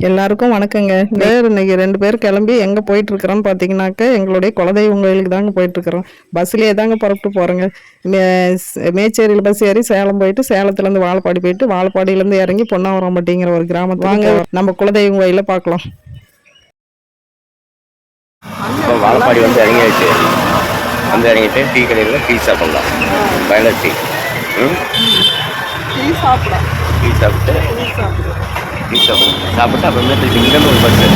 எல்லாருக்கும் வணக்கங்க. நேர் இன்னைக்கு ரெண்டு பேர் கிளம்பி எங்கே போயிட்டு இருக்கிறோன்னு பார்த்தீங்கன்னாக்க எங்களுடைய குலதெய்வம் கோயிலுக்கு தாங்க போயிட்டு இருக்கிறோம் பஸ்லேயே தாங்க புறப்பட்டு போகிறோங்க மேச்சேரியில் பஸ் ஏறி சேலம் போயிட்டு சேலத்துலேருந்து வாழப்பாடி போயிட்டு வாழப்பாடியிலேருந்து இறங்கி பொன்னாவரம்பட்டிங்கிற ஒரு கிராமத்து வாங்க. நம்ம குலதெய்வம் கோயிலை பார்க்கலாம் இப்போ வாழப்பாடி வந்து இறங்கியாச்சு. வந்து இறங்கிட்டு டீ கடையில் டீ சாப்பிடலாம். பயலர் டீ ம் டீ சாப்பிட்டு டீ சாப்பிட்டு சாப்பிட்டு அப்புறமேட்டு இங்கேருந்து ஒரு பஸ்ஸு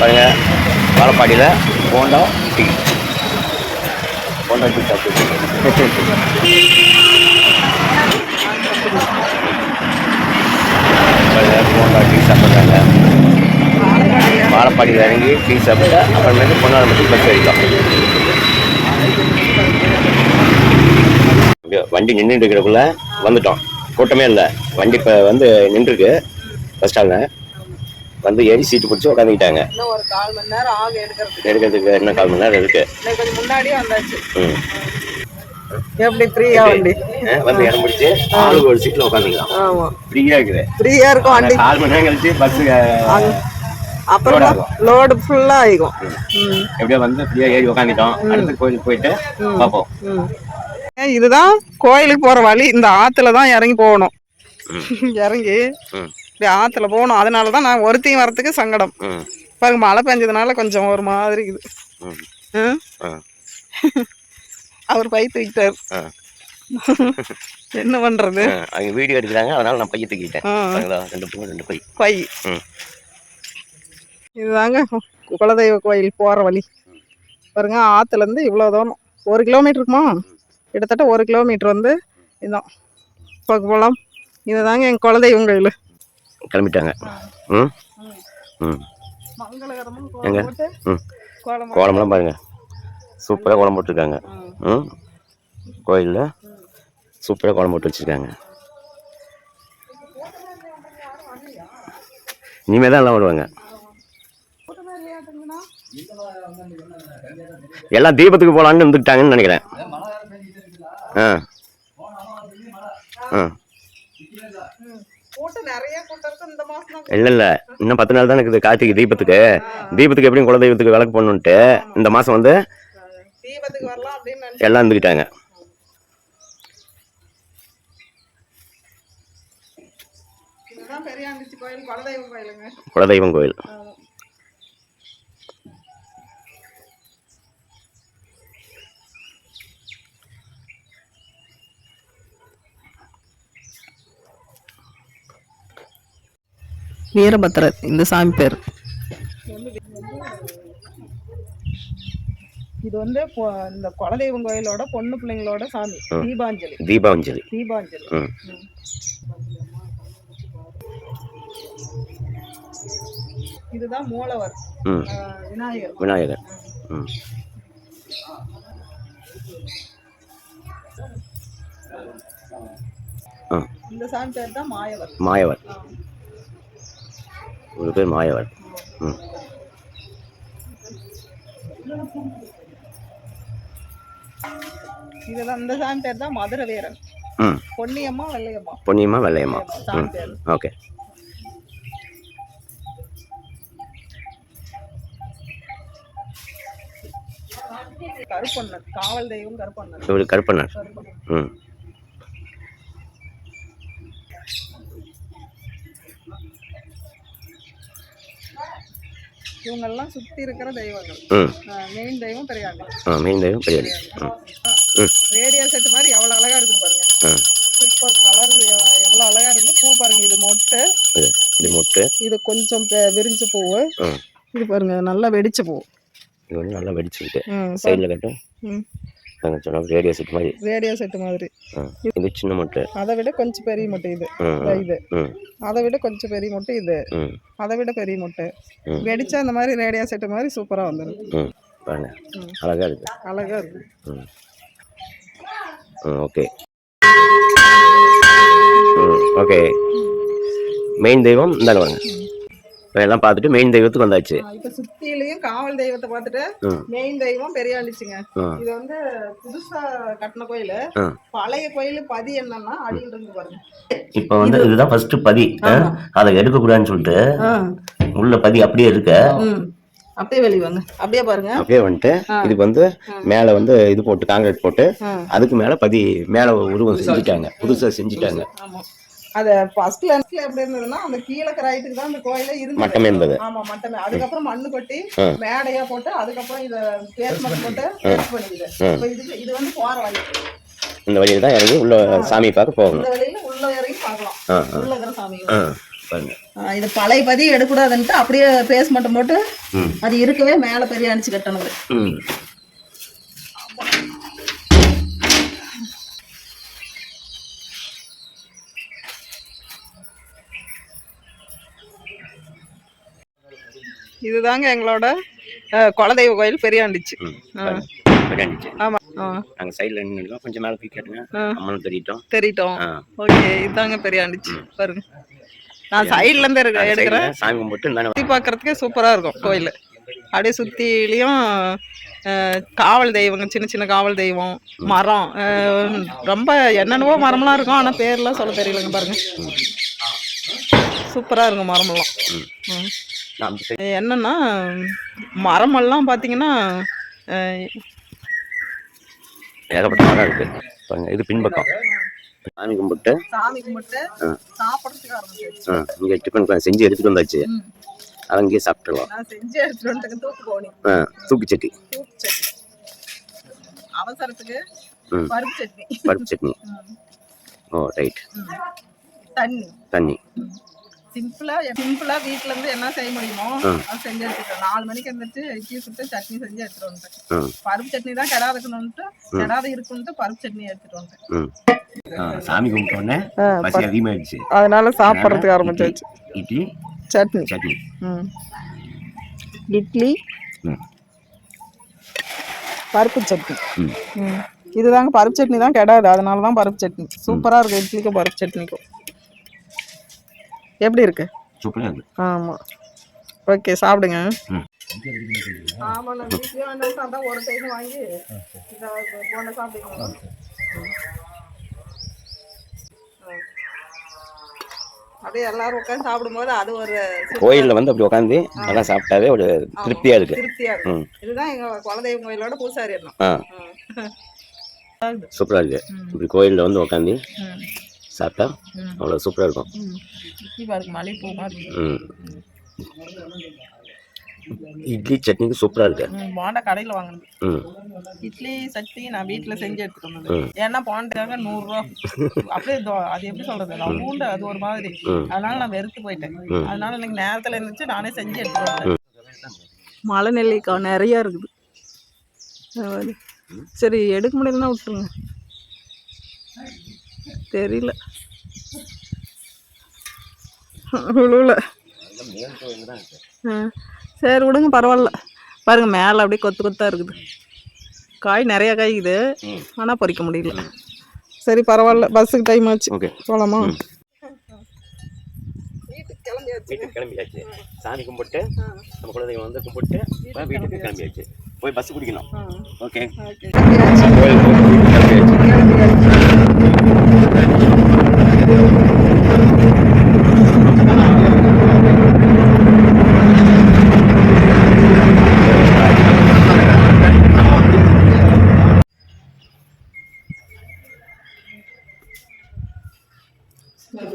பாருங்க வாழப்பாடியில் போண்டா டீ. போண்டா டீ சாப்பிட்டு போண்டா டீ சாப்பிட்றாங்க. வாழப்பாடியில் இறங்கி டீ சாப்பிட்டு அப்புறமேட்டு பொன்னாளம்பட்டி பஸ் ஏறிக்கலாம் வண்டி நின்றுட்டு இருக்கிறக்குள்ள வந்துட்டோம். கூட்டமே இல்லை. வண்டி இப்போ வந்து நின்றுருக்கு. பஸ் ஸ்டாண்டில் வந்து ஏறி சீட்டு பிடிச்சி உட்காந்துக்கிட்டாங்க இன்னும் ஒரு கால் மணி நேரம் ஆகும் எடுக்கிறதுக்கு எடுக்கிறதுக்கு என்ன கால் மணி நேரம் இருக்கு இன்னைக்கு கொஞ்சம் முன்னாடியே வந்தாச்சு ம். எப்படி ஃப்ரீயா வண்டி? வந்து இடம் பிடிச்சி ஆளுக்கு ஒரு சீட்டில் உட்காந்துக்கலாம் ஆமாம் ஃப்ரீயாக இருக்குது. ஃப்ரீயா இருக்கும் வண்டி. கால் மணி நேரம் கழிச்சு பஸ்ஸு அப்புறம் லோடு ஃபுல்லாக ஆகிக்கும் எப்படியோ வந்து ஃப்ரீயாக ஏறி உட்காந்துட்டோம் அடுத்து கோயிலுக்கு போயிட்டு பார்ப்போம். இதுதான் கோயிலுக்கு போற வழி. இந்த ஆத்துல தான் இறங்கி போகணும். இறங்கி இப்படி ஆத்துல போகணும். அதனால தான் நான் ஒருத்தையும் வரத்துக்கு சங்கடம். பாருங்க மழை பெஞ்சதுனால கொஞ்சம் ஒரு மாதிரி இது. அவர் பை தூக்கிட்டார். என்ன பண்றது? அவங்க வீடியோ எடுக்கிறாங்க. அதனால நான் பைய தூக்கிட்டேன். ரெண்டு பக்கம் ரெண்டு பை. பை. இதுதாங்க குலதெய்வ கோயில் போற வழி. பாருங்க ஆத்துல இருந்து இவ்வளோ தூரம். ஒரு கிலோமீட்டர் இருக்குமா? கிட்டத்தட்ட ஒரு கிலோமீட்டர் வந்து இதுதான் பார்க்க போகலாம் இதுதாங்க எங்கள் குலதெய்வம் கோயில் கிளம்பிட்டாங்க. ம்? ம். மங்களகரமும் எங்க? ம். கோலமெல்லாம் பாருங்க. சூப்பராக கோலம் போட்டிருக்காங்க. ம்? கோயிலில் சூப்பராக கோலம் போட்டு வச்சுருக்காங்க. இனிமேல் தான் எல்லாம் வருவாங்க. எல்லாம் தீபத்துக்கு போகலான்னு வந்துட்டாங்கன்னு நினைக்கிறேன். இல்லை இல்லை. இன்னும் பத்து நாள் தான் இருக்குது கார்த்திகை தீபத்துக்கு. தீபத்துக்கு எப்படியும் குலதெய்வத்துக்கு விளக்கு போடணுன்ட்டு இந்த மாதம் வந்து எல்லாம் இருந்துக்கிட்டாங்க குலதெய்வம் கோயில். வீரபத்ரர் இந்த சாமி பேர். இது வந்து இந்த குலதெய்வம் கோயிலோட பொண்ணு பிள்ளைங்களோட சாமி தீபாஞ்சலி. தீபாஞ்சலி. தீபாஞ்சலி. இதுதான் மூலவர் விநாயகர். விநாயகர். இந்த சாமி பேர் தான் மாயவர். மாயவர். ஒரு பேர் மாயவர் ம். இதுதான் இந்த சாமி பேர் தான் மதுர வீரன் ம். பொன்னியம்மா வெள்ளையம்மா. பொன்னியம்மா வெள்ளையம்மா. ம். ஓகே. கருப்பண்ணன் காவல் தெய்வம் கருப்பண்ணன். இவர் கருப்பண்ணர் ம். இவங்கெல்லாம் சுத்தி இருக்கிற தெய்வங்கள். மெயின் தெய்வம் பெரியாண்டி ஆ மெயின் தெய்வம் ம். ரேடியோ செட் மாதிரி எவ்வளவு அழகா இருக்கு பாருங்க. சூப்பர் கலர் எவ்வளவு அழகா இருக்கு பூ பாருங்க இது மொட்டு. இது மொட்டு. இது கொஞ்சம் பெ- விரிஞ்ச ம் இது பாருங்க நல்லா வெடிச்ச பூ. இது வந்து நல்லா வெடிச்சுக்கிட்டு ம், சைடில் கட்டு. ம். நாங்கள் சொன்ன ரேடியோ செட் மாதிரி. ரேடியோ செட் மாதிரி. இது சின்ன மொட்டு. அதை விட கொஞ்சம் பெரிய மொட்டை இது. இதோ. அதை விட கொஞ்சம் பெரிய மொட்டை இது. அதை விட பெரிய மொட்டை. வெடிச்சா அந்த மாதிரி ரேடியோ செட் மாதிரி சூப்பரா வந்துடும் பாருங்க. அழகாக இருக்கு. ம். ம் ஓகே. ஓகே. மெயின் தெய்வம் இந்தாங்க வாங்க இப்போ எல்லாம் பார்த்துட்டு மெயின் தெய்வத்துக்கு வந்தாச்சு. இப்ப சுத்திலையும் காவல் தெய்வத்தை பார்த்துட்டு மெயின் தெய்வம் பெரியாண்டிச்சுங்க. இது வந்து புதுசா கட்டின கோயில். பழைய கோயில் பதி என்னன்னா அடியில் இருந்து பாருங்க. இப்போ வந்து இதுதான் ஃபர்ஸ்ட் பதி. ஆ? அதை எடுக்கக்கூடாதுன்னு சொல்லிட்டு உள்ள பதி அப்படியே இருக்க. அப்படியே வெளிய வாங்க. அப்படியே பாருங்க. அப்படியே வந்துட்டு இதுக்கு வந்து மேலே வந்து இது போட்டு காங்கிரீட் போட்டு. அதுக்கு மேலே பதி மேலே உருவம் செஞ்சுட்டாங்க. புதுசாக செஞ்சுட்டாங்க. ஆமா. அத ஃபர்ஸ்ட்ல எப்படி இருந்ததுன்னா அந்த கீழே ரைட்டுக்கு தான் அந்த கோயிலே இருந்தது. மட்டமே இருந்தது. ஆமா மட்டமே. அதுக்கப்புறம் மண்ணு கொட்டி. மேடையா போட்டு அதுக்கப்புறம் இத பேஸ்மெண்ட் போட்டு பேஸ்ட் பண்ணிக்குது. இப்ப இதுக்கு இது வந்து போற வழி. இந்த வழியில் தான் இறங்கி உள்ள சாமி பார்க்க போகணும். இந்த வழியில உள்ள இறங்கி பார்க்கலாம். உள்ள இருக்கிற சாமி இது பழைய பதி எடுக்கூடாதுன்ட்டு அப்படியே பேஸ்மெண்ட் போட்டு ம். அது இருக்கவே மேல பெரிய அணிச்சு கட்டணுது இதுதாங்க எங்களோட குலதெய்வ கோயில் பெரியாண்டிச்சு. ஆமா. ஆ, நாங்கள் சைடில் நின்று கொஞ்சம் மேலே போய் கேட்டுங்க. அம்மனும் தெரியட்டும். தெரியிட்டோம். ஓகே இதுதாங்க பெரியாண்டிச்சு. பாருங்க. நான் சைடுல இருந்து இருக்க எடுக்கிறேன். சாமி கும்பிட்டு சுத்தி பார்க்கறதுக்கே சூப்பரா இருக்கும் கோயில். அப்படியே சுத்திலையும் காவல் தெய்வங்க சின்ன சின்ன காவல் தெய்வம் மரம் ரொம்ப என்னென்னவோ மரம்லாம் இருக்கும். ஆனா பேர்லாம் சொல்ல தெரியலங்க பாருங்க. சூப்பரா இருக்கும் மரமெல்லாம் ம். என்னன்னா மரமெல்லாம் பார்த்தீங்கன்னா ஏகப்பட்ட மரம் இருக்கு. பாருங்க இது பின்பக்கம். சாமி கும்பிட்டு சாமி கும்பிட்டு. சாப்பிட்றதுக்கு இங்கே டிஃபன் செஞ்சு எடுத்துட்டு வந்தாச்சு. அங்கேயே சாப்பிட்டுருவோம் செஞ்சு எடுத்துட்டு வந்துட்டு தூக்கு தூக்கு சட்னி. அவசரத்துக்கு பருப்பு சட்னி. பருப்பு சட்னி. ஓ ரைட். தண்ணி. தண்ணி. சிம்பிளா சிம்பிளா வீட்ல இருந்து என்ன செய்ய முடியுமோ. அது செஞ்சு எடுத்துட்டேன் நாலு மணிக்கு இருந்துட்டு இட்லி சுட்டு சட்னி செஞ்சு எடுத்துட்டு வந்துட்டேன் பருப்பு சட்னி தான் கெடாத இருக்கணும்ட்டு கெடாத இருக்குன்ட்டு பருப்பு சட்னி எடுத்துட்டு வந்துட்டேன் சாமி கும்பிட்ட உடனே பசி அதிகமாயிடுச்சு. அதனால சாப்பிட்றதுக்கு ஆரம்பிச்சாச்சு. இட்லி சட்னி. சட்னி. ம். இட்லி பருப்பு சட்னி. இதுதாங்க பருப்பு சட்னி தான் கெடாது. அதனால தான் பருப்பு சட்னி. சூப்பரா இருக்கு இட்லிக்கும் பருப்பு சட்னிக்கும். எப்படி இருக்கு? சூப்பராக இருக்கு. ஆமா. ஓகே சாப்பிடுங்க. ம். ஆமா நான் வீட்லயே வேண்டாம் அதான் ஒரு டைம் வாங்கி இதை போன சாப்பிடுங்க. அப்படியே எல்லாரும் உட்காந்து சாப்பிடும்போது அது ஒரு கோயிலில் வந்து அப்படி உட்காந்து நல்லா சாப்பிட்டாவே ஒரு திருப்தியாக இருக்கு. திருப்தியா இருக்கும் ம். இதுதான் எங்க குலதெய்வம் கோயிலோட பூசாரி எண்ணம் ஆ. சூப்பராக இருக்கு. இப்படி கோயிலில் வந்து உட்காந்து சாப்பிட்டா அவ்வளோ சூப்பராக இருக்கும். இட்லி பாருங்க மல்லிகைப்பூ மாதிரி ம். இட்லி சட்னிக்கு சூப்பராக இருக்கு. போண்டா கடையில் வாங்கினது. இட்லி சட்னி நான் வீட்டில் செஞ்சு எடுத்துட்டு வந்தது. ஏன்னா போண்டாங்க நூறுரூவா. அப்படியே தோ- அது எப்படி சொல்றது? நான் பூண்டு அது ஒரு மாதிரி. அதனால நான் வெறுத்து போயிட்டேன். அதனால எனக்கு நேரத்தில் இருந்துச்சு நானே செஞ்சு எடுத்துட்டு வந்தேன். மலை நெல்லிக்காய் நிறைய இருக்குது. சரி எடுக்க முடியலன்னா விட்டுருங்க. தெரியல. விழுவல ஆ. சரி விடுங்க பரவாயில்ல. பாருங்க மேலே அப்படியே கொத்து கொத்தா இருக்குது. காய் நிறைய காய்க்குது. ஆனால் பறிக்க முடியல. சரி பரவாயில்ல. பஸ்ஸுக்கு டைம் ஆச்சு. ஓகே. போகலாமா வீட்டுக்கு கிளம்பியாச்சு. சாமி கும்பிட்டு நம்ம குலதெய்வம் வந்து கும்பிட்டு வீட்டுக்கு கிளம்பியாச்சு. போய் பஸ் பிடிக்கணும் ஓகே.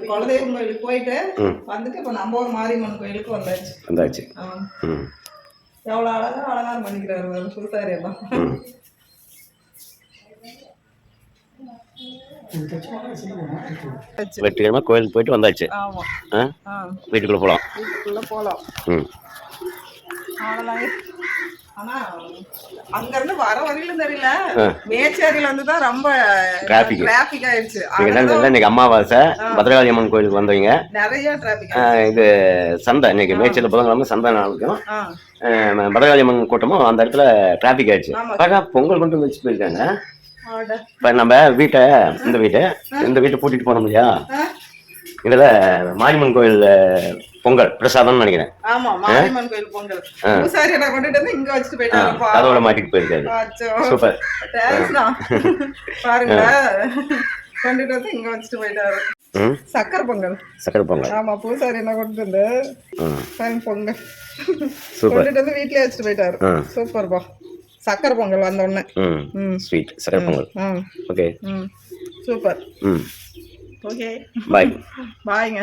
குலதெய்வம் கோயிலுக்கு போயிட்டு. வந்துட்டு இப்போ நம்ம ஒரு மாரியம்மன் கோயிலுக்கு வந்தாச்சு. வந்தாச்சு. எவ்வளோ அழகா அலங்காரம் பண்ணிக்கிறாரு புதுசாரி எல்லாம். கோயிலுக்கு போயிட்டு வந்தாச்சு. வீட்டுக்குள்ளே போகலாம் வீட்டுக்குள்ளே போகலாம் ம். ஆனா அங்கிருந்து வர வரையிலும் தெரியல. மேச்சேரியில வந்து தான் ரொம்ப Traffic. டிராபிக் ஆயிடுச்சு இன்னைக்கு அமாவாசை. பத்ரகாளி அம்மன் கோயிலுக்கு வந்தவங்க. நிறைய டிராபிக் இது சந்தை. இன்னைக்கு மேய்ச்சல் புதன்கிழமை சந்தை பத்ரகாளி அம்மன் கூட்டமும் அந்த இடத்துல டிராஃபிக் ஆயிடுச்சு. பார்த்தா பொங்கல் கொண்டு வந்து வச்சு போயிருக்காங்க. இப்போ நம்ம வீட்டை இந்த வீட்டை இந்த வீட்டை பூட்டிட்டு போனோம் இல்லையா? இதில் மாரியம்மன் கோயில் பொங்கல் பிரசாதம்னு நினைக்கிறேன். ஆமா மாரியம்மன் கோயில் பொங்கல். பூசாரி நான் கொண்டுட்டு வந்து இங்க வச்சுட்டு ஆ, போயிட்டாருப்பா கதவோட மாட்டிட்டு போயிருக்காரு. சூப்பர். பாருங்க. கொண்டுட்டு வந்து இங்க வச்சுட்டு போயிட்டாரு. சக்கரை பொங்கல். சக்கரை பொங்கல். ஆமா பூசாரி என்ன கொண்டுட்டு வந்து? பொங்கல். சூப்பர். கொண்டுட்டு வந்து வீட்லயே வச்சுட்டு போயிட்டாரு. ஆ. சூப்பர்ப்பா. சக்கரை பொங்கல் வந்த உடனே. ஸ்வீட் சக்கரை பொங்கல். Okay super. ம். ஓகே பாய் பாய்ங்க